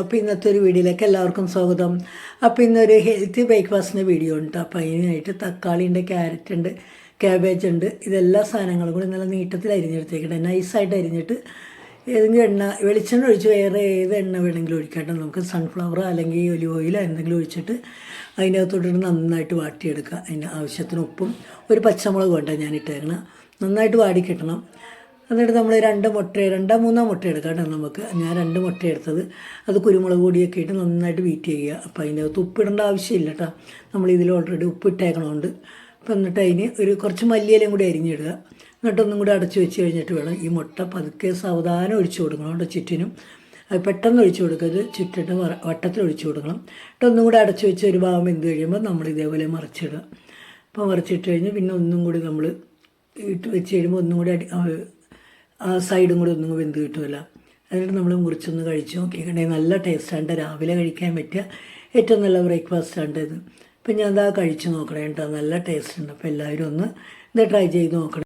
അപ്പോൾ ഇന്നത്തെ ഒരു വീഡിയോയിലേക്ക് എല്ലാവർക്കും സ്വാഗതം. അപ്പോൾ ഇന്നൊരു ഹെൽത്തി ബ്രേക്ക്ഫാസ്റ്റിന്റെ വീഡിയോ ഉണ്ട് അപ്പോൾ അതിനായിട്ട് തക്കാളി ഉണ്ട് ക്യാരറ്റ് ഉണ്ട് ക്യാബേജ് ഉണ്ട്. ഇതെല്ലാ സാധനങ്ങളും കൂടി നല്ല നീട്ടത്തിൽ അരിഞ്ഞെടുത്തേക്കട്ടെ. നൈസായിട്ട് അരിഞ്ഞിട്ട് ഏതെങ്കിലും എണ്ണ വെളിച്ചെണ്ണ ഒഴിച്ച് വേറെ ഏത് എണ്ണ വേണമെങ്കിലും ഒഴിക്കട്ടെ. നമുക്ക് സൺഫ്ലവർ അല്ലെങ്കിൽ ഒലിവ് ഓയിലോ എന്തെങ്കിലും ഒഴിച്ചിട്ട് അതിന്റെ അകത്തോട്ടിട്ട് നന്നായിട്ട് വാട്ടിയെടുക്കുക. അതിന്റെ ആവശ്യത്തിന് ഉപ്പും ഒരു പച്ചമുളക് വേണ്ട ഞാൻ ഇട്ടേക്കണം നന്നായിട്ട് വാടി കിട്ടണം. എന്നിട്ട് നമ്മൾ രണ്ട് മുട്ട രണ്ടോ മൂന്നോ മുട്ട എടുക്കാം നമുക്ക്. ഞാൻ രണ്ട് മുട്ട എടുത്തത്. അത് കുരുമുളക് പൊടിയൊക്കെ ഇട്ട് നന്നായിട്ട് ബീറ്റ് ചെയ്യുക. അപ്പോൾ അതിന്റെ അകത്ത് ഉപ്പിടേണ്ട ആവശ്യമില്ല കേട്ടോ നമ്മൾ ഇതിൽ ഓൾറെഡി ഉപ്പിട്ടേക്കണമുണ്ട് അപ്പം എന്നിട്ട് അതിന് ഒരു കുറച്ച് മല്ലിയിലും കൂടി അരിഞ്ഞിടുക. എന്നിട്ടൊന്നും കൂടി അടച്ചു വെച്ച് കഴിഞ്ഞിട്ട് വേണം ഈ മുട്ട പതുക്കെ സാവധാനം ഒഴിച്ചു കൊടുക്കണം കേട്ടോ ചുറ്റിനും. അത് പെട്ടെന്ന് ഒഴിച്ചു കൊടുക്കരുത് ചുറ്റിട്ട് വട്ടത്തിൽ ഒഴിച്ചു കൊടുക്കണം. എന്നിട്ട് ഒന്നും കൂടി അടച്ചു വെച്ച് ഒരു ഭാഗം വെന്ത് കഴിയുമ്പോൾ നമ്മൾ ഇതേപോലെ മറിച്ചിടുക. അപ്പോൾ മറിച്ചിട്ട് കഴിഞ്ഞ് പിന്നെ ഒന്നും കൂടി നമ്മൾ ഇട്ട് വെച്ച് കഴിയുമ്പോൾ ഒന്നും കൂടി ആ, സൈഡും കൂടി ഒന്നും വെന്ത് കിട്ടുമല്ല എന്നിട്ട് നമ്മൾ മുറിച്ചൊന്ന് കഴിച്ചു നോക്കിയിട്ടുണ്ടെങ്കിൽ നല്ല ടേസ്റ്റാണ് രാവിലെ കഴിക്കാൻ പറ്റിയ ഏറ്റവും നല്ല ബ്രേക്ക്ഫാസ്റ്റാണ് ഇത്. അപ്പം ഞാൻ അതാ കഴിച്ചു നോക്കണേ കേട്ടോ നല്ല ടേസ്റ്റ് ഉണ്ട്. അപ്പോൾ എല്ലാവരും ഒന്ന് ഇത് ട്രൈ ചെയ്ത് നോക്കണം.